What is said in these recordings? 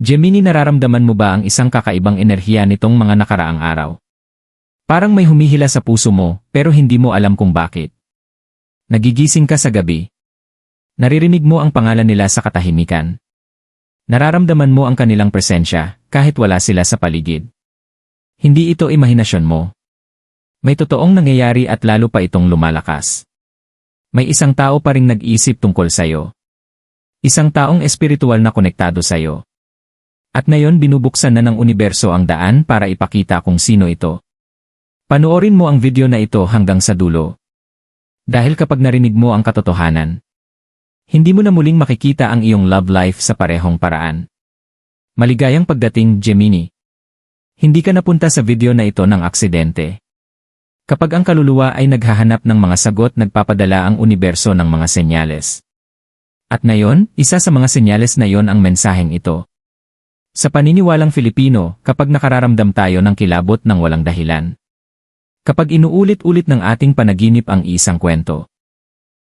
Gemini nararamdaman mo ba ang isang kakaibang enerhiya nitong mga nakaraang araw? Parang may humihila sa puso mo, pero hindi mo alam kung bakit. Nagigising ka sa gabi. Naririnig mo ang pangalan nila sa katahimikan. Nararamdaman mo ang kanilang presensya, kahit wala sila sa paligid. Hindi ito imahinasyon mo. May totoong nangyayari at lalo pa itong lumalakas. May isang tao pa ring nag-isip tungkol sa'yo. Isang taong espiritual na konektado sa'yo. At ngayon binubuksan na ng universo ang daan para ipakita kung sino ito. Panoorin mo ang video na ito hanggang sa dulo. Dahil kapag narinig mo ang katotohanan, hindi mo na muling makikita ang iyong love life sa parehong paraan. Maligayang pagdating, Gemini. Hindi ka napunta sa video na ito ng aksidente. Kapag ang kaluluwa ay naghahanap ng mga sagot nagpapadala ang universo ng mga senyales. At ngayon, isa sa mga senyales na yon ang mensaheng ito. Sa paniniwalang Filipino, kapag nakararamdam tayo ng kilabot ng walang dahilan. Kapag inuulit-ulit ng ating panaginip ang isang kwento.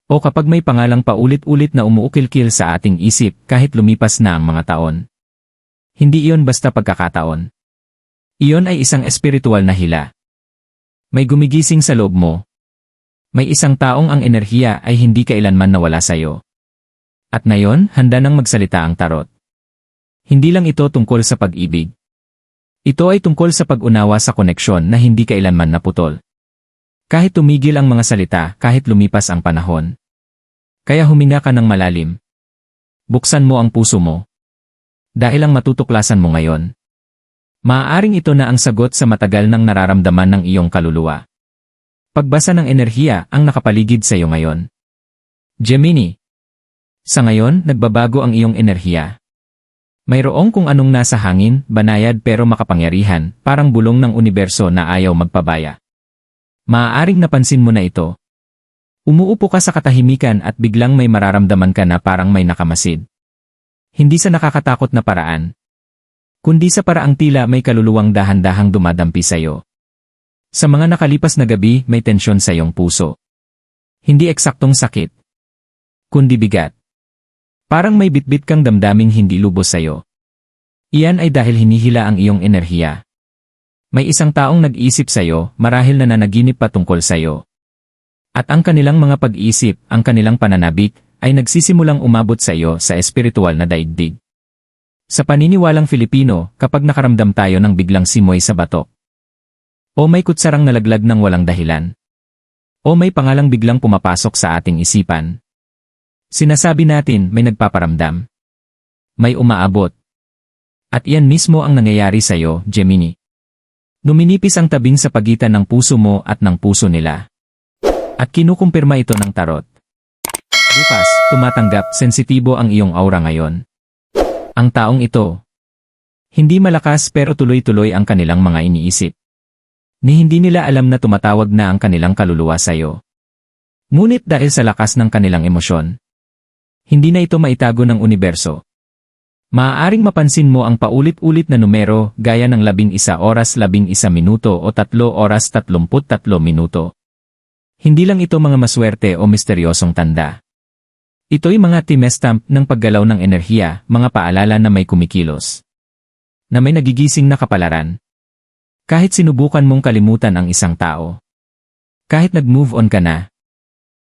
O kapag may pangalang paulit-ulit na umuukil-kil sa ating isip kahit lumipas na ang mga taon. Hindi iyon basta pagkakataon. Iyon ay isang espiritual na hila. May gumigising sa loob mo. May isang taong ang enerhiya ay hindi kailanman nawala sa'yo. At ngayon, handa nang magsalita ang tarot. Hindi lang ito tungkol sa pag-ibig. Ito ay tungkol sa pag-unawa sa koneksyon na hindi kailanman naputol. Kahit tumigil ang mga salita, kahit lumipas ang panahon. Kaya huminga ka ng malalim. Buksan mo ang puso mo. Dahil ang matutuklasan mo ngayon. Maaaring ito na ang sagot sa matagal nang nararamdaman ng iyong kaluluwa. Pagbasa ng enerhiya ang nakapaligid sa iyo ngayon. Gemini. Sa ngayon, nagbabago ang iyong enerhiya. Mayroong kung anong nasa hangin, banayad pero makapangyarihan, parang bulong ng universo na ayaw magpabaya. Maaaring napansin mo na ito. Umuupo ka sa katahimikan at biglang may mararamdaman ka na parang may nakamasid. Hindi sa nakakatakot na paraan. Kundi sa paraang tila may kaluluwang dahan-dahang dumadampi sa'yo. Sa mga nakalipas na gabi, may tensyon sa iyong puso. Hindi eksaktong sakit. Kundi bigat. Parang may bitbit kang damdaming hindi lubos sa'yo. Iyan ay dahil hinihila ang iyong enerhiya. May isang taong nag-isip sa'yo, marahil na nanaginip patungkol sa'yo. At ang kanilang mga pag-isip, ang kanilang pananabik, ay nagsisimulang umabot sa iyo sa espiritual na daigdig. Sa paniniwalang Filipino, kapag nakaramdam tayo ng biglang simoy sa batok, o may kutsarang nalaglag ng walang dahilan, o may pangalang biglang pumapasok sa ating isipan, sinasabi natin may nagpaparamdam. May umaabot. At iyan mismo ang nangyayari sa iyo, Gemini. Numinipis ang tabing sa pagitan ng puso mo at ng puso nila. At kinukumpirma ito ng tarot. Bukas, tumatanggap, sensitibo ang iyong aura ngayon. Ang taong ito. Hindi malakas pero tuloy-tuloy ang kanilang mga iniisip. Ni hindi nila alam na tumatawag na ang kanilang kaluluwa sa iyo. Ngunit dahil sa lakas ng kanilang emosyon, hindi na ito maitago ng universo. Maaaring mapansin mo ang paulit-ulit na numero gaya ng labing isa oras labing isa minuto o tatlo oras tatlumput tatlo minuto. Hindi lang ito mga maswerte o misteryosong tanda. Ito'y mga timestamp ng paggalaw ng enerhiya, mga paalala na may kumikilos. Na may nagigising na kapalaran. Kahit sinubukan mong kalimutan ang isang tao. Kahit nag-move on ka na.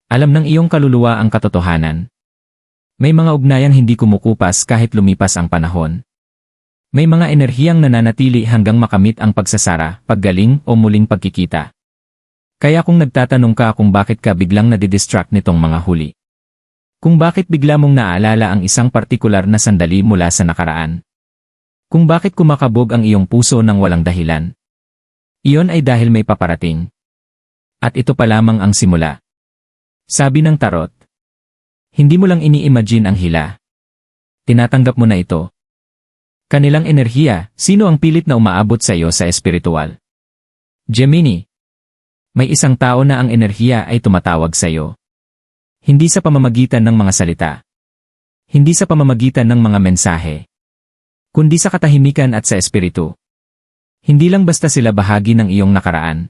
Alam ng iyong kaluluwa ang katotohanan. May mga ugnayang hindi kumukupas kahit lumipas ang panahon. May mga enerhiyang nananatili hanggang makamit ang pagsasara, paggaling o muling pagkikita. Kaya kung nagtatanong ka kung bakit ka biglang nadidistract nitong mga huli. Kung bakit bigla mong naaalala ang isang partikular na sandali mula sa nakaraan. Kung bakit kumakabog ang iyong puso ng walang dahilan. Iyon ay dahil may paparating. At ito pa lamang ang simula. Sabi ng tarot. Hindi mo lang ini-imagine ang hila. Tinatanggap mo na ito. Kanilang enerhiya, sino ang pilit na umaabot sa iyo sa espiritual? Gemini. May isang tao na ang enerhiya ay tumatawag sa iyo. Hindi sa pamamagitan ng mga salita. Hindi sa pamamagitan ng mga mensahe. Kundi sa katahimikan at sa espiritu. Hindi lang basta sila bahagi ng iyong nakaraan.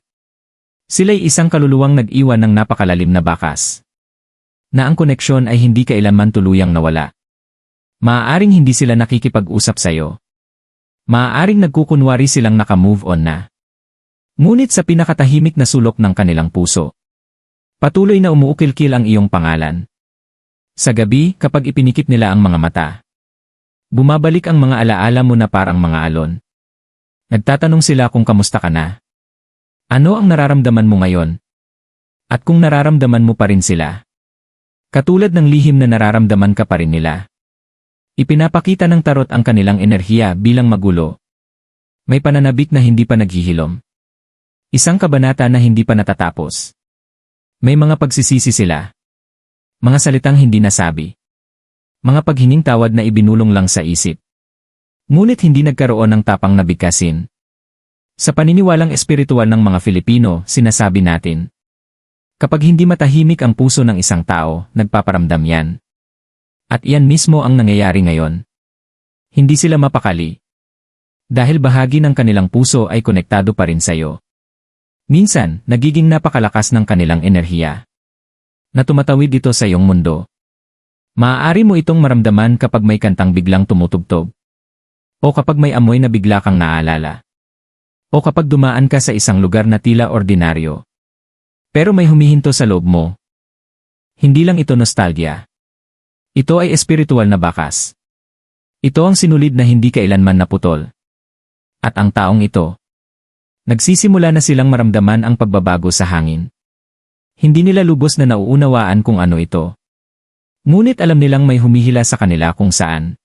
Sila'y isang kaluluwang nag-iwan ng napakalalim na bakas. Na ang koneksyon ay hindi kailanman tuluyang nawala. Maaaring hindi sila nakikipag-usap sa iyo. Maaaring nagkukunwari silang naka-move on na. Ngunit sa pinakatahimik na sulok ng kanilang puso. Patuloy na umuukil-kil ang iyong pangalan. Sa gabi, kapag ipinikit nila ang mga mata. Bumabalik ang mga alaala mo na parang mga alon. Nagtatanong sila kung kamusta ka na. Ano ang nararamdaman mo ngayon? At kung nararamdaman mo pa rin sila. Katulad ng lihim na nararamdaman ka pa rin nila. Ipinapakita ng tarot ang kanilang enerhiya bilang magulo. May pananabik na hindi pa naghihilom. Isang kabanata na hindi pa natatapos. May mga pagsisisi sila. Mga salitang hindi nasabi. Mga paghinging tawad na ibinulong lang sa isip. Ngunit hindi nagkaroon ng tapang nabigkasin. Sa paniniwalang espiritual ng mga Filipino, sinasabi natin. Kapag hindi matahimik ang puso ng isang tao, nagpaparamdam yan. At iyan mismo ang nangyayari ngayon. Hindi sila mapakali. Dahil bahagi ng kanilang puso ay konektado pa rin sa'yo. Minsan, nagiging napakalakas ng kanilang enerhiya. Na tumatawid dito sa iyong mundo. Maaari mo itong maramdaman kapag may kantang biglang tumutugtog. O kapag may amoy na bigla kang naalala. O kapag dumaan ka sa isang lugar na tila ordinaryo. Pero may humihinto sa loob mo. Hindi lang ito nostalgia. Ito ay espiritual na bakas. Ito ang sinulid na hindi kailanman naputol. At ang taong ito, nagsisimula na silang maramdaman ang pagbabago sa hangin. Hindi nila lubos na nauunawaan kung ano ito. Ngunit alam nilang may humihila sa kanila kung saan.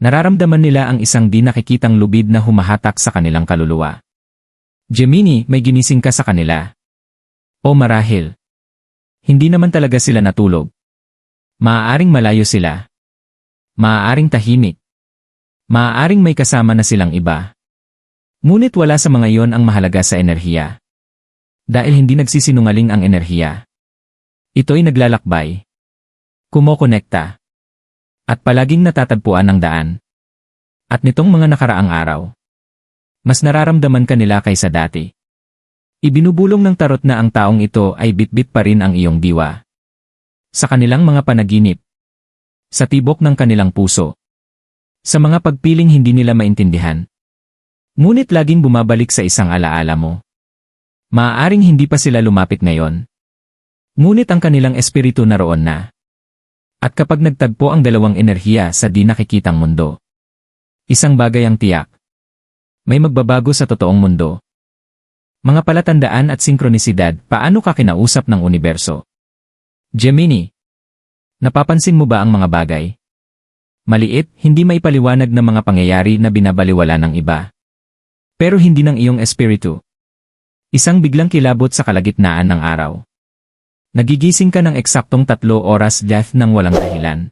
Nararamdaman nila ang isang di nakikitang lubid na humahatak sa kanilang kaluluwa. Gemini, may ginising ka sa kanila. O marahil. Hindi naman talaga sila natulog. Maaaring malayo sila. Maaaring tahimik. Maaaring may kasama na silang iba. Ngunit wala sa mga yon ang mahalaga sa enerhiya. Dahil hindi nagsisinungaling ang enerhiya. Ito'y naglalakbay. Kumokonekta. At palaging natatagpuan ng daan. At nitong mga nakaraang araw. Mas nararamdaman ka nila kaysa dati. Ibinubulong ng tarot na ang taong ito ay bitbit pa rin ang iyong diwa sa kanilang mga panaginip, sa tibok ng kanilang puso, sa mga pagpiling hindi nila maintindihan. Ngunit laging bumabalik sa isang alaala mo. Maaaring hindi pa sila lumapit ngayon. Ngunit ang kanilang espiritu naroon na. At kapag nagtagpo ang dalawang enerhiya sa di nakikitang mundo, isang bagay ang tiyak. May magbabago sa totoong mundo. Mga palatandaan at sinkronisidag, paano ka kinausap ng universo? Gemini. Napapansin mo ba ang mga bagay? Maliit, hindi may paliwanag na mga pangyayari na binabaliwala ng iba. Pero hindi ng iyong espiritu. Isang biglang kilabot sa kalagitnaan ng araw. Nagigising ka ng eksaktong tatlo oras death ng walang dahilan.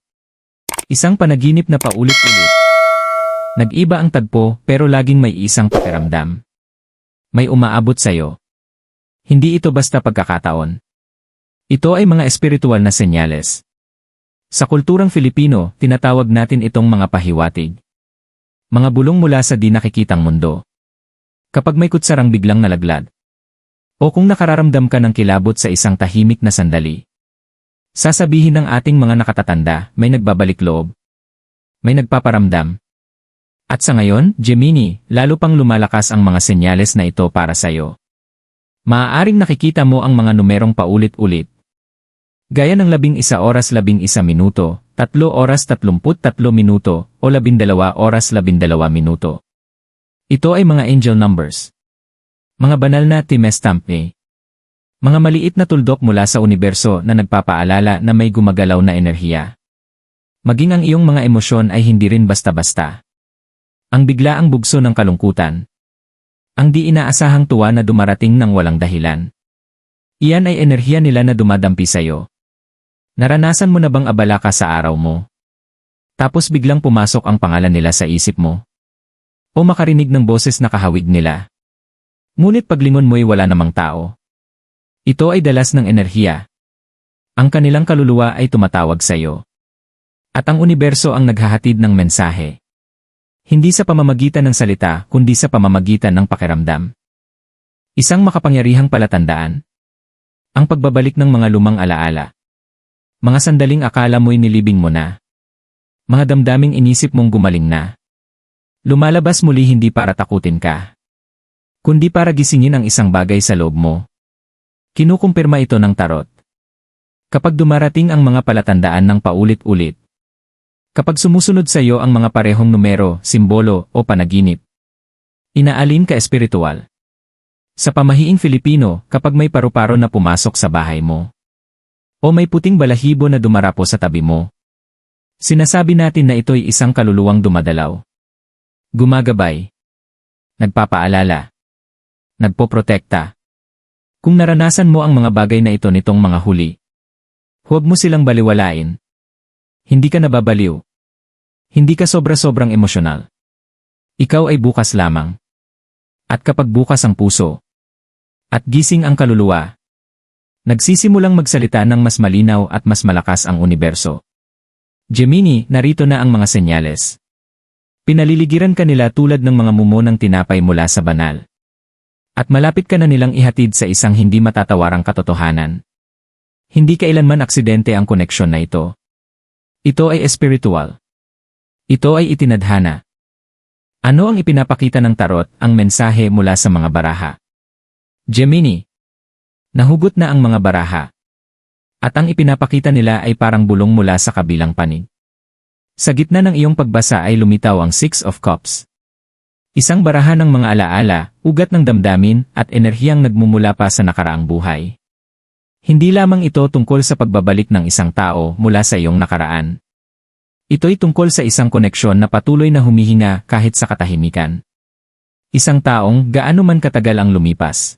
Isang panaginip na paulit-ulit. Nag-iba ang tagpo pero laging may isang pakiramdam. May umaabot sa'yo. Hindi ito basta pagkakataon. Ito ay mga espiritual na senyales. Sa kulturang Filipino, tinatawag natin itong mga pahiwatig. Mga bulong mula sa di nakikitang mundo. Kapag may kutsarang biglang nalaglad. O kung nakararamdam ka ng kilabot sa isang tahimik na sandali. Sasabihin ng ating mga nakatatanda, may nagbabalik loob. May nagpaparamdam. At sa ngayon, Gemini, lalo pang lumalakas ang mga senyales na ito para sa'yo. Maaaring nakikita mo ang mga numerong paulit-ulit, Gaya ng labing isa oras labing isa minuto, tatlo oras tatlumput tatlo minuto, o labindalawa oras labindalawa minuto. Ito ay mga angel numbers. Mga banal na timestampe. Mga maliit na tuldok mula sa universo na nagpapaalala na may gumagalaw na enerhiya. Maging ang iyong mga emosyon ay hindi rin basta-basta. Ang bigla ang bugso ng kalungkutan. Ang di inaasahang tuwa na dumarating ng walang dahilan. Iyan ay enerhiya nila na dumadampi sa'yo. Naranasan mo na bang abala ka sa araw mo? Tapos biglang pumasok ang pangalan nila sa isip mo? O makarinig ng boses na kahawig nila? Ngunit paglingon mo'y wala namang tao. Ito ay dalas ng enerhiya. Ang kanilang kaluluwa ay tumatawag sa iyo. At ang universo ang naghahatid ng mensahe. Hindi sa pamamagitan ng salita, kundi sa pamamagitan ng pakiramdam. Isang makapangyarihang palatandaan. Ang pagbabalik ng mga lumang alaala. Mga sandaling akala mo'y nilibing mo na. Mga damdaming inisip mong gumaling na. Lumalabas muli hindi para takutin ka. Kundi para gisingin ang isang bagay sa loob mo. Kinukumpirma ito ng tarot. Kapag dumarating ang mga palatandaan ng paulit-ulit, kapag sumusunod sa iyo ang mga parehong numero, simbolo, o panaginip, inaalin ka espiritual. Sa pamahiing Filipino, kapag may paru-paro na pumasok sa bahay mo, o may puting balahibo na dumarapo sa tabi mo, sinasabi natin na ito'y isang kaluluwang dumadalaw. Gumagabay. Nagpapaalala. Nagpoprotekta. Kung naranasan mo ang mga bagay na ito nitong mga huli, huwag mo silang baliwalain. Hindi ka nababaliw. Hindi ka sobra-sobrang emosyonal. Ikaw ay bukas lamang. At kapag bukas ang puso, at gising ang kaluluwa, nagsisimulang magsalita ng mas malinaw at mas malakas ang universo. Gemini, narito na ang mga senyales. Pinaliligiran ka nila tulad ng mga mumo ng tinapay mula sa banal. At malapit ka na nilang ihatid sa isang hindi matatawarang katotohanan. Hindi kailanman aksidente ang koneksyon na ito. Ito ay espiritual. Ito ay itinadhana. Ano ang ipinapakita ng tarot ang mensahe mula sa mga baraha? Gemini. Nahugot na ang mga baraha. At ang ipinapakita nila ay parang bulong mula sa kabilang panig. Sa gitna ng iyong pagbasa ay lumitaw ang Six of Cups. Isang barahan ng mga alaala, ugat ng damdamin, at enerhiyang nagmumula pa sa nakaraang buhay. Hindi lamang ito tungkol sa pagbabalik ng isang tao mula sa iyong nakaraan. Ito'y tungkol sa isang koneksyon na patuloy na humihinga kahit sa katahimikan. Isang taong, gaano man katagal ang lumipas,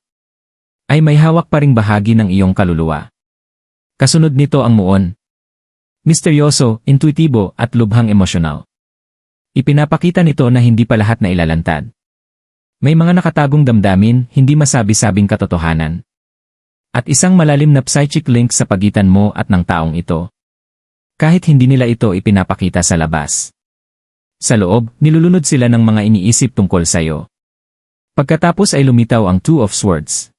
ay may hawak pa ring bahagi ng iyong kaluluwa. Kasunod nito ang muon, misteryoso, intuitibo at lubhang emosyonal. Ipinapakita nito na hindi pa lahat na ilalantad. May mga nakatagong damdamin, hindi masabi-sabing katotohanan. At isang malalim na psychic link sa pagitan mo at ng taong ito. Kahit hindi nila ito ipinapakita sa labas. Sa loob, nilulunod sila ng mga iniisip tungkol sa'yo. Pagkatapos ay lumitaw ang Two of Swords.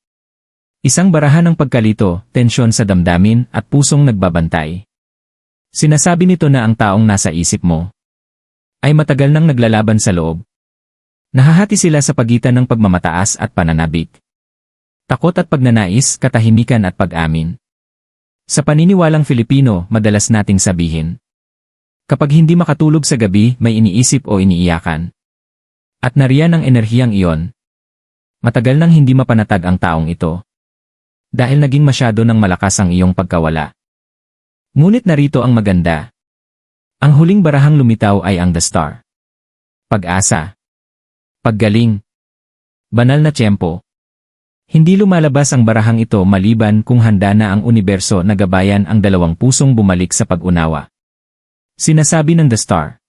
Isang barahan ng pagkalito, tensyon sa damdamin, at pusong nagbabantay. Sinasabi nito na ang taong nasa isip mo ay matagal nang naglalaban sa loob. Nahahati sila sa pagitan ng pagmamataas at pananabik. Takot at pagnanais, katahimikan at pag-amin. Sa paniniwalang Filipino, madalas nating sabihin. Kapag hindi makatulog sa gabi, may iniisip o iniiyakan. At nariyan ang enerhiyang iyon. Matagal nang hindi mapanatag ang taong ito. Dahil naging masyado ng malakas ang iyong pagkawala. Ngunit narito ang maganda. Ang huling barahang lumitaw ay ang The Star. Pag-asa. Paggaling. Banal na tiyempo. Hindi lumalabas ang barahang ito maliban kung handa na ang universo na gabayan ang dalawang pusong bumalik sa pag-unawa. Sinasabi ng The Star.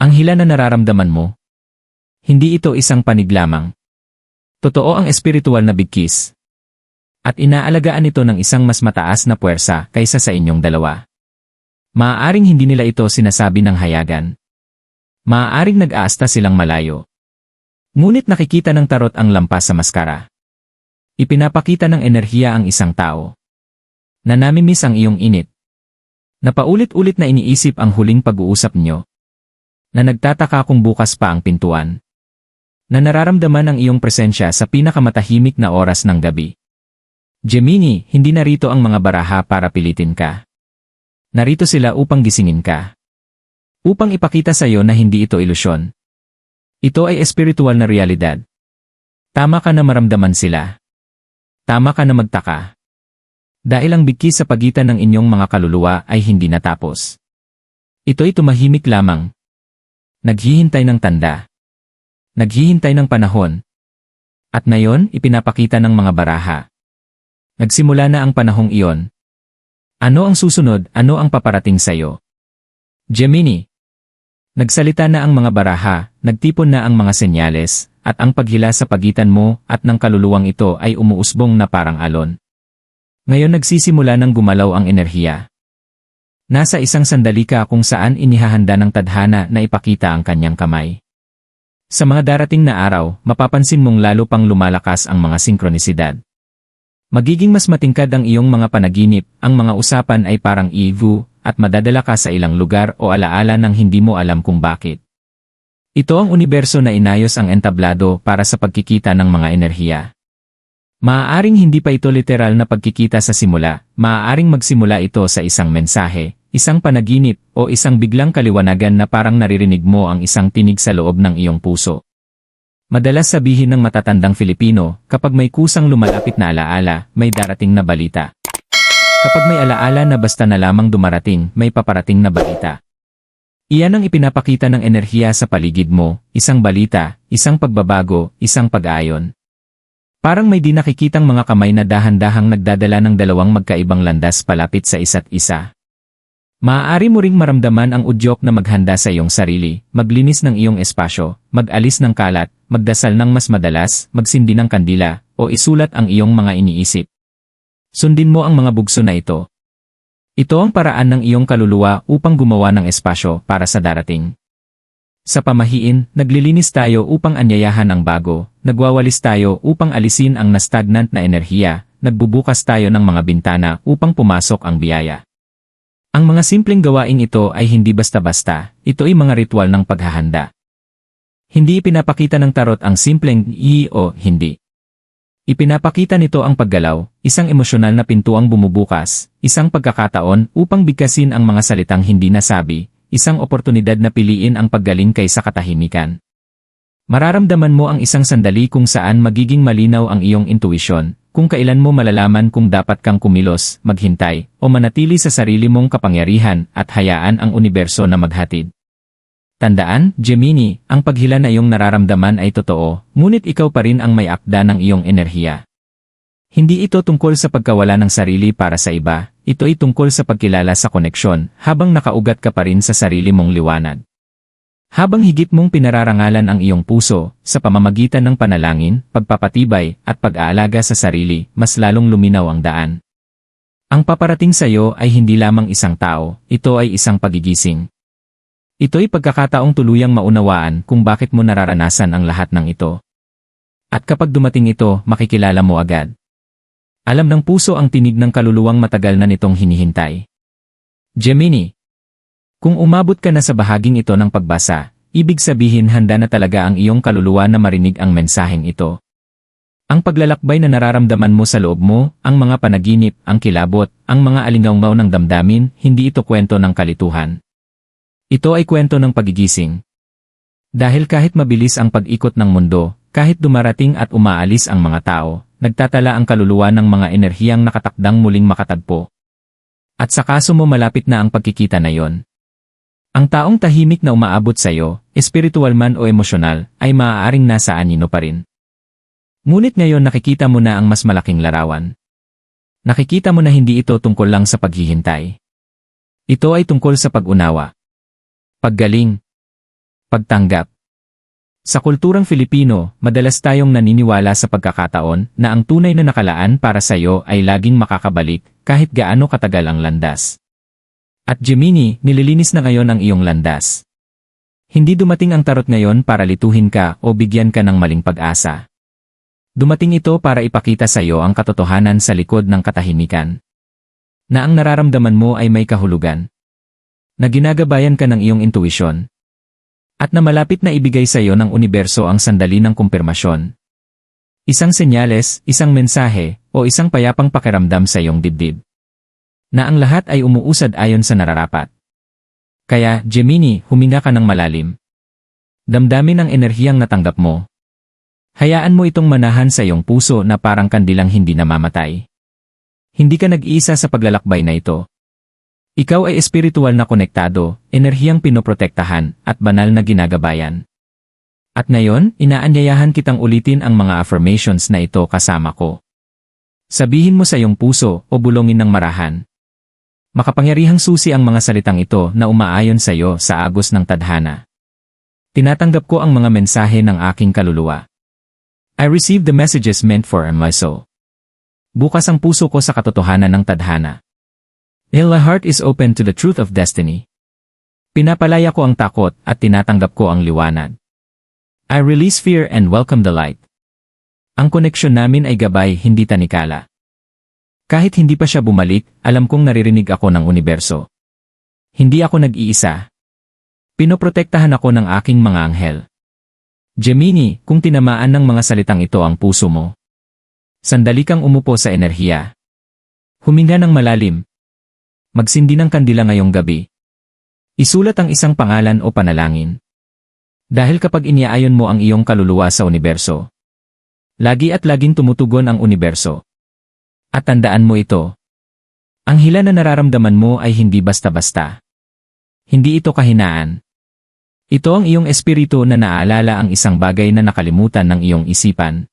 Ang hila na nararamdaman mo. Hindi ito isang panig lamang. Totoo ang espiritual na bigkis. At inaalagaan ito ng isang mas mataas na puwersa kaysa sa inyong dalawa. Maaaring hindi nila ito sinasabi ng hayagan. Maaaring nag-aasta silang malayo. Ngunit nakikita ng tarot ang lampas sa maskara. Ipinapakita ng enerhiya ang isang tao. Na namimiss ang iyong init. Na paulit-ulit na iniisip ang huling pag-uusap nyo. Na nagtataka kung bukas pa ang pintuan. Na nararamdaman ang iyong presensya sa pinakamatahimik na oras ng gabi. Gemini, hindi narito ang mga baraha para pilitin ka. Narito sila upang gisingin ka. Upang ipakita sa iyo na hindi ito ilusyon. Ito ay espiritual na realidad. Tama ka na maramdaman sila. Tama ka na magtaka. Dahil ang bigki sa pagitan ng inyong mga kaluluwa ay hindi natapos. Ito'y tumahimik lamang. Naghihintay ng tanda. Naghihintay ng panahon. At ngayon, ipinapakita ng mga baraha Nagsimula na ang panahong iyon. Ano ang susunod, ano ang paparating sa iyo? Gemini. Nagsalita na ang mga baraha, nagtipon na ang mga senyales, at ang paghila sa pagitan mo at ng kaluluwang ito ay umuusbong na parang alon. Ngayon nagsisimula ng gumalaw ang enerhiya. Nasa isang sandali ka kung saan inihahanda ng tadhana na ipakita ang kanyang kamay. Sa mga darating na araw, mapapansin mong lalo pang lumalakas ang mga sinkronisidag. Magiging mas matingkad ang iyong mga panaginip, ang mga usapan ay parang ivu, at madadala ka sa ilang lugar o alaala nang hindi mo alam kung bakit. Ito ang universo na inayos ang entablado para sa pagkikita ng mga enerhiya. Maaaring hindi pa ito literal na pagkikita sa simula, maaaring magsimula ito sa isang mensahe, isang panaginip, o isang biglang kaliwanagan na parang naririnig mo ang isang tinig sa loob ng iyong puso. Madalas sabihin ng matatandang Filipino, kapag may kusang lumalapit na alaala, may darating na balita. Kapag may alaala na basta na lamang dumarating, may paparating na balita. Iyan ang ipinapakita ng enerhiya sa paligid mo, isang balita, isang pagbabago, isang pag-ayon. Parang may di nakikitang mga kamay na dahan-dahang nagdadala ng dalawang magkaibang landas palapit sa isa't isa. Maaari mo ring maramdaman ang udyok na maghanda sa iyong sarili, maglinis ng iyong espasyo, mag-alis ng kalat, magdasal ng mas madalas, magsindi ng kandila, o isulat ang iyong mga iniisip. Sundin mo ang mga bugso na ito, ito ang paraan ng iyong kaluluwa upang gumawa ng espasyo para sa darating. Sa pamahiin, naglilinis tayo upang anyayahan ang bago, nagwawalis tayo upang alisin ang nastagnant na enerhiya, nagbubukas tayo ng mga bintana upang pumasok ang biyaya. Ang mga simpleng gawaing ito ay hindi basta-basta, ito ay mga ritual ng paghahanda. Hindi ipinapakita ng tarot ang simpleng i o hindi. Ipinapakita nito ang paggalaw, isang emosyonal na pintuang bumubukas, isang pagkakataon upang bigkasin ang mga salitang hindi nasabi, isang oportunidad na piliin ang paggaling kaysa katahimikan. Mararamdaman mo ang isang sandali kung saan magiging malinaw ang iyong intuisyon, kung kailan mo malalaman kung dapat kang kumilos, maghintay, o manatili sa sarili mong kapangyarihan at hayaan ang universo na maghatid. Tandaan, Gemini, ang paghila na iyong nararamdaman ay totoo, ngunit ikaw pa rin ang may akda ng iyong enerhiya. Hindi ito tungkol sa pagkawala ng sarili para sa iba, ito ay tungkol sa pagkilala sa koneksyon, habang nakaugat ka pa rin sa sarili mong liwanag. Habang higit mong pinararangalan ang iyong puso, sa pamamagitan ng panalangin, pagpapatibay, at pag-aalaga sa sarili, mas lalong luminaw ang daan. Ang paparating sa iyo ay hindi lamang isang tao, ito ay isang pagigising. Ito'y pagkakataong tuluyang maunawaan kung bakit mo nararanasan ang lahat ng ito. At kapag dumating ito, makikilala mo agad. Alam ng puso ang tinig ng kaluluwang matagal na nitong hinihintay. Gemini. Kung umabot ka na sa bahaging ito ng pagbasa, ibig sabihin handa na talaga ang iyong kaluluwa na marinig ang mensaheng ito. Ang paglalakbay na nararamdaman mo sa loob mo, ang mga panaginip, ang kilabot, ang mga alingaw ng damdamin, hindi ito kwento ng kalituhan. Ito ay kwento ng pagigising. Dahil kahit mabilis ang pag-ikot ng mundo, kahit dumarating at umaalis ang mga tao, nagtatala ang kaluluwa ng mga enerhiyang nakatakdang muling makatagpo. At sa kaso mo malapit na ang pagkikita na yon. Ang taong tahimik na umaabot sa iyo, espiritual man o emosyonal, ay maaaring nasa anino pa rin. Ngunit ngayon nakikita mo na ang mas malaking larawan. Nakikita mo na hindi ito tungkol lang sa paghihintay. Ito ay tungkol sa pag-unawa. Paggaling. Pagtanggap. Sa kulturang Filipino, madalas tayong naniniwala sa pagkakataon na ang tunay na nakalaan para sa iyo ay laging makakabalik kahit gaano katagal ang landas. At Gemini, nililinis na ngayon ang iyong landas. Hindi dumating ang tarot ngayon para lituhin ka o bigyan ka ng maling pag-asa. Dumating ito para ipakita sa iyo ang katotohanan sa likod ng katahimikan. Na ang nararamdaman mo ay may kahulugan na ginagabayan ka ng iyong intuisyon. At na malapit na ibigay sa iyo ng universo ang sandali ng kumpirmasyon. Isang senyales, isang mensahe, o isang payapang pakiramdam sa iyong dibdib. Na ang lahat ay umuusad ayon sa nararapat. Kaya, Gemini, huminga ka ng malalim. Damdamin ang enerhiyang natanggap mo. Hayaan mo itong manahan sa iyong puso na parang kandilang hindi namamatay. Hindi ka nag-iisa sa paglalakbay na ito. Ikaw ay espiritual na konektado, enerhiyang pinoprotektahan, at banal na ginagabayan. At ngayon, inaanyayahan kitang ulitin ang mga affirmations na ito kasama ko. Sabihin mo sa iyong puso o bulongin ng marahan. Makapangyarihang susi ang mga salitang ito na umaayon sa iyo sa agos ng tadhana. Tinatanggap ko ang mga mensahe ng aking kaluluwa. I receive the messages meant for my soul. Bukas ang puso ko sa katotohanan ng tadhana. My heart is open to the truth of destiny. Pinapalaya ko ang takot at tinatanggap ko ang liwanag. I release fear and welcome the light. Ang koneksyon namin ay gabay, hindi tanikala. Kahit hindi pa siya bumalik, alam kong naririnig ako ng universo. Hindi ako nag-iisa. Pinoprotektahan ako ng aking mga anghel. Gemini, kung tinamaan ng mga salitang ito ang puso mo. Sandali kang umupo sa enerhiya. Huminga ng malalim. Magsindi ng kandila ngayong gabi. Isulat ang isang pangalan o panalangin. Dahil kapag iniaayon mo ang iyong kaluluwa sa universo, lagi at laging tumutugon ang universo. At tandaan mo ito. Ang hila na nararamdaman mo ay hindi basta-basta. Hindi ito kahinaan. Ito ang iyong espiritu na naaalala ang isang bagay na nakalimutan ng iyong isipan.